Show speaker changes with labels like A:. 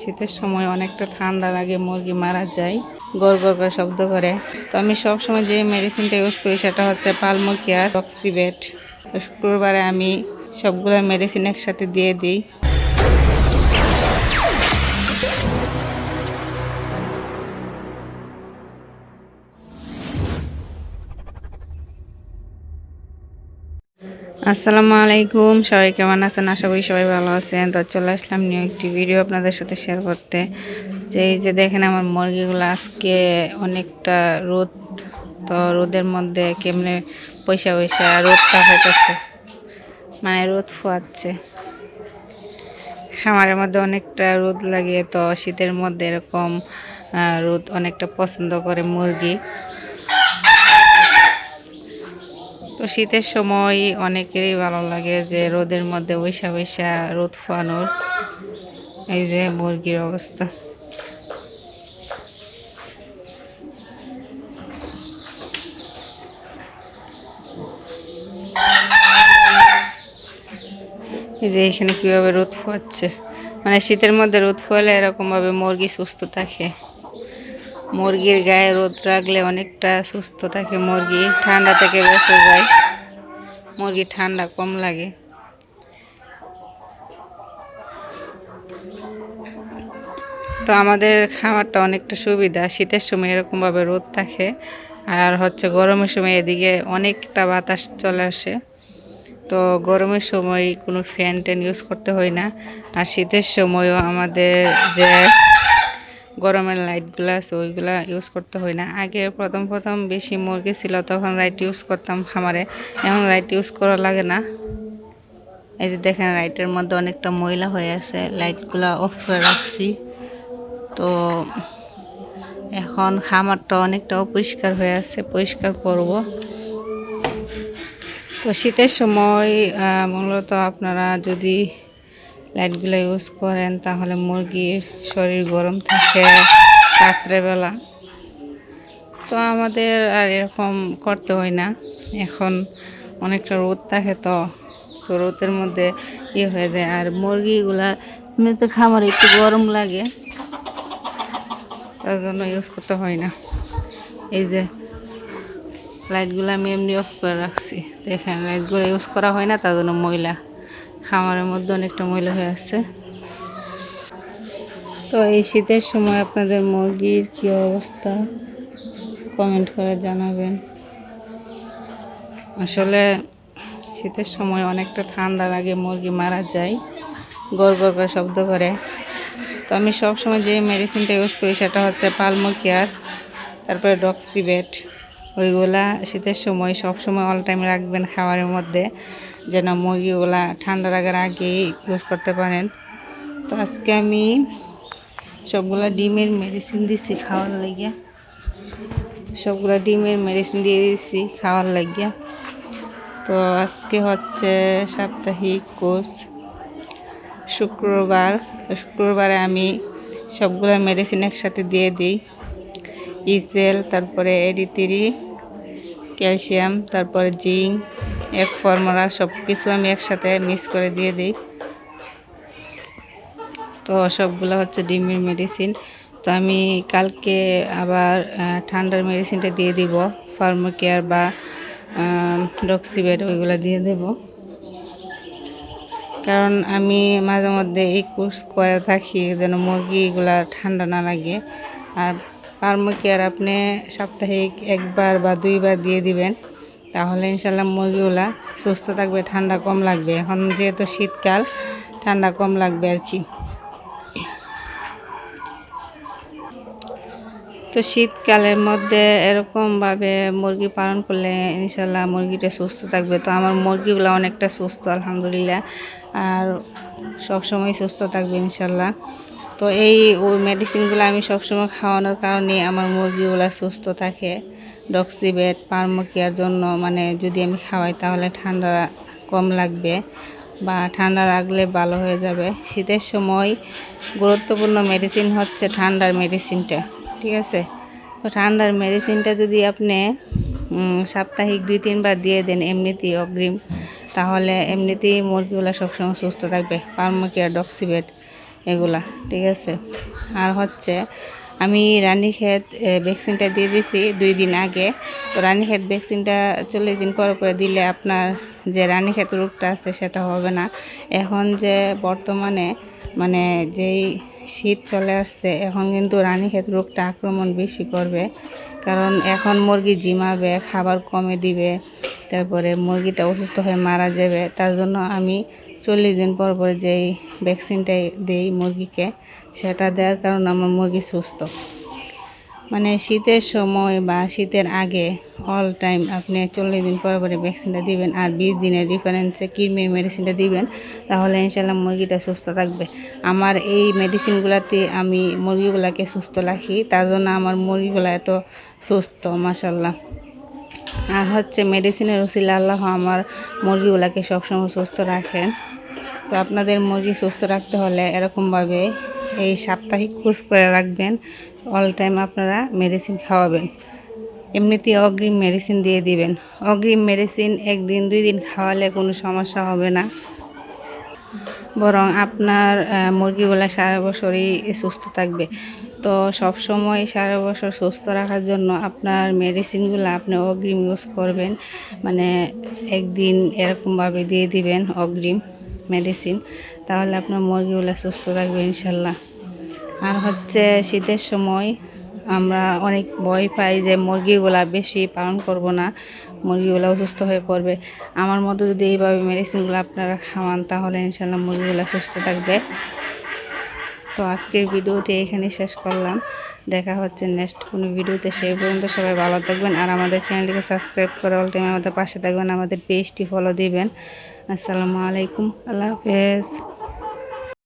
A: শীতের সময় অনেকটা ঠান্ডা লাগে, মুরগি মারা যায়, গড় গড় করে শব্দ করে। তো আমি সবসময় যে মেডিসিনটা ইউজ করি সেটা হচ্ছে পালমোকিয়ার অক্সিবেট শুক্রবারে আমি সবগুলো মেডিসিন একসাথে দিয়ে দিই। আসসালামু আলাইকুম। সবাই কেমন আছেন? আশা করি সবাই ভালো আছেন। তো চলে আসলাম নিউ একটি ভিডিও আপনাদের সাথে শেয়ার করতে। যে এই যে দেখেন আমার মুরগিগুলো আজকে অনেকটা রোদ। তো রোদের মধ্যে কেমনে পয়সা পয়সা রোদটা হইতেছে মানে রোদ ফোয়াচ্ছে। খামারের মধ্যে অনেকটা রোদ লাগে। তো শীতের মধ্যে এরকম রোদ অনেকটা পছন্দ করে মুরগি। তো শীতের সময় অনেকেরই ভালো লাগে যে রোদের মধ্যে বৈশা বৈশা রোদ ফানোর এই যে মুরগির অবস্থা। এই যে এখানে কীভাবে রোদ ফোয়াচ্ছে? মানে শীতের মধ্যে রোদ ফোয়ালে এরকমভাবে মুরগি সুস্থ থাকে। মুরগির গায়ে রোদ রাখলে অনেকটা সুস্থ থাকে। মুরগি ঠান্ডা থেকে বেঁচে যায়। মুরগি ঠান্ডা কম লাগে। তো আমাদের খামারটা অনেকটা সুবিধা। শীতের সময় এরকমভাবে রোদ থাকে। আর হচ্ছে গরমের সময় এদিকে অনেকটা বাতাস চলে আসে। তো গরমের সময় কোনো ফ্যান ট্যান ইউজ করতে হয় না। আর শীতের সময়ও আমাদের যে গরমের লাইটগুলো আছে ওইগুলা ইউজ করতে হয় না। আগে প্রথম প্রথম বেশি মুরগি ছিল, তখন লাইট ইউজ করতাম খামারে। এখন লাইট ইউজ করা লাগে না। এই যে দেখেন লাইটের মধ্যে অনেকটা ময়লা হয়ে আছে লাইটগুলো অফ করে রাখছি। তো এখন খামারটা অনেকটা অপরিষ্কার হয়ে আছে, পরিষ্কার করব। তো শীতের সময় মূলত আপনারা যদি লাইটগুলো ইউজ করেন, তাহলে মুরগির শরীর গরম থাকে রাত্রেবেলা। তো আমাদের আর এরকম করতে হয় না। এখন অনেকটা রোদ থাকে তো তো রোদের মধ্যে ইয়ে হয়ে যায়। আর মুরগিগুলা এমনিতে খামারে একটু গরম লাগে, তার জন্য ইউজ করতে হয় না। এই যে লাইটগুলো আমি এমনি অফ করে রাখছি। দেখেন, লাইটগুলো ইউজ করা হয় না, তার জন্য ময়লা। খামারের মধ্যে অনেকটা ময়লা হয়ে আছে। তো এই শীতের সময় আপনাদের মুরগির কি অবস্থা? কমেন্ট করে জানাবেন। আসলে শীতের সময় অনেকটা ঠান্ডা লাগে, মুরগি মারা যায়, গড় গড় করে শব্দ করে। তো আমি সব সময় যে মেডিসিনটা ইউজ করি সেটা হচ্ছে পালমো কেয়ার তারপরে ডক্সিবেট ওইগুলা শীতের সময় সব সময় অল টাইম রাখবেন খাবারের মধ্যে। যেন মুরগিগুলা ঠান্ডা লাগার আগেই ইউজ করতে পারেন। তো আজকে আমি সবগুলা ডিমের মেডিসিন দিছি খাওয়ার লাগিয়া। সবগুলা ডিমের মেডিসিন দিয়ে দিয়েছি খাওয়ার লাগিয়া। তো আজকে হচ্ছে সাপ্তাহিক কোর্স। শুক্রবার শুক্রবারে আমি সবগুলো মেডিসিন একসাথে দিয়ে দিই। ইসেল তারপরে এডিতিরি ক্যালসিয়াম, তারপরে জিঙ্ক, এক ফর্মুলা সব কিছু আমি একসাথে মিক্স করে দিয়ে দিই। তো সবগুলো হচ্ছে ডিমের মেডিসিন। তো আমি কালকে আবার ঠান্ডার মেডিসিনটা দিয়ে দিব, ফার্মোকেয়ার বা ডক্সিবেট ওইগুলো দিয়ে দেবো। কারণ আমি মাঝে মধ্যে এই কোর্স করে থাকি, যেন মুরগিগুলা ঠান্ডা না লাগে। আর পারমুকিয়ার আপনি সাপ্তাহিক একবার বা দুইবার দিয়ে দিবেন, তাহলে ইনশাল্লাহ মুরগিগুলা সুস্থ থাকবে, ঠান্ডা কম লাগবে। এখন যেহেতু শীতকাল, ঠান্ডা কম লাগবে আর কি। তো শীতকালের মধ্যে এরকমভাবে মুরগি পালন করলে ইনশাল্লাহ মুরগিটা সুস্থ থাকবে। তো আমার মুরগিগুলো অনেকটা সুস্থ, আলহামদুলিল্লাহ। আর সবসময় সুস্থ থাকবে ইনশাল্লাহ তো এই মেডিসিনগুলো আমি সবসময় খাওয়ানোর কারণে আমার মুরগিগুলো সুস্থ থাকে। ডক্সিবেট পারমোকিয়ার জন্য মানে যদি আমি খাওয়াই তাহলে ঠান্ডা কম লাগবে বা ঠান্ডা রাখলে ভালো হয়ে যাবে। শীতের সময় গুরুত্বপূর্ণ মেডিসিন হচ্ছে ঠান্ডার মেডিসিনটা ঠিক আছে? তো ঠান্ডার মেডিসিনটা যদি আপনি সাপ্তাহিক দুই তিনবার দিয়ে দেন এমনিতেই অগ্রিম, তাহলে এমনিতেই মুরগিগুলো সবসময় সুস্থ থাকবে। পারমোকিয়া ডক্সিবেট এগুলা, ঠিক আছে? আর হচ্ছে, আমি রানীক্ষেত ভ্যাকসিনটা দিয়ে দিয়েছি দুই দিন আগে। তো রানীক্ষেত ভ্যাকসিনটা চল্লিশ দিন পর পরে দিলে আপনার যে রানীক্ষেত রোগটা আছে সেটা হবে না। এখন যে বর্তমানে মানে যেই শীত চলে আসছে, এখন কিন্তু রানীক্ষেত রোগটা আক্রমণ বেশি করবে। কারণ এখন মুরগি জিমাবে, খাবার কমে দিবে, তারপরে মুরগিটা অসুস্থ হয়ে মারা যাবে। তার জন্য আমি চল্লিশ দিন পর পর যেই ভ্যাকসিনটাই দিই মুরগিকে, সেটা দেওয়ার কারণে আমার মুরগি সুস্থ। মানে শীতের সময় বা শীতের আগে অল টাইম আপনি চল্লিশ দিন পর পরে ভ্যাকসিনটা দিবেন আর বিশ দিনের ডিফারেন্সে কৃমির মেডিসিনটা দিবেন, তাহলে ইনশাল্লাহ মুরগিটা সুস্থ থাকবে। আমার এই মেডিসিনগুলোতে আমি মুরগিগুলাকে সুস্থ রাখি, তার জন্য আমার মুরগিগুলো এত সুস্থ মাসাল্লাহ আর হচ্ছে মেডিসিনের ওসিলা আল্লাহ আমার মুরগিগুলোকে সবসময় সুস্থ রাখেন তো আপনাদের মুরগি সুস্থ রাখতে হলে এরকমভাবে এই সাপ্তাহিক খোঁজ করে রাখবেন অল টাইম আপনারা মেডিসিন খাওয়াবেন। এমনিতেই অগ্রিম মেডিসিন দিয়ে দিবেন। অগ্রিম মেডিসিন একদিন, দুই দিন খাওয়ালে কোনো সমস্যা হবে না। বরং আপনার মুরগিগুলা সারা বছরই সুস্থ থাকবে। তো সব সময় সারা বছর সুস্থ রাখার জন্য আপনার মেডিসিনগুলো আপনি অগ্রিম ইউজ করবেন। মানে একদিন এরকমভাবে দিয়ে দিবেন অগ্রিম মেডিসিন তাহলে আপনার মুরগিগুলো সুস্থ থাকবে ইনশাল্লাহ। আর হচ্ছে শীতের সময় আমরা অনেক ভয় পাই যে মুরগিগুলা বেশি পালন করব না, মুরগিগুলো অসুস্থ হয়ে পড়বে। আমার মতো যদি এইভাবে মেডিসিনগুলো আপনারা খাওয়ান, তাহলে ইনশাল্লাহ মুরগিগুলো সুস্থ থাকবে। তো আজকের ভিডিওটি এখানে শেষ করলাম। দেখা হচ্ছে নেক্সট কোনো ভিডিওতে। সেই পর্যন্ত সবাই ভালো থাকবেন আর আমাদের চ্যানেলটিকে সাবস্ক্রাইব করে অল টাইম আমাদের পাশে থাকবেন, আমাদের পেজটি ফলো দিবেন। আসসালামু আলাইকুম, আল্লাহ হাফেজ।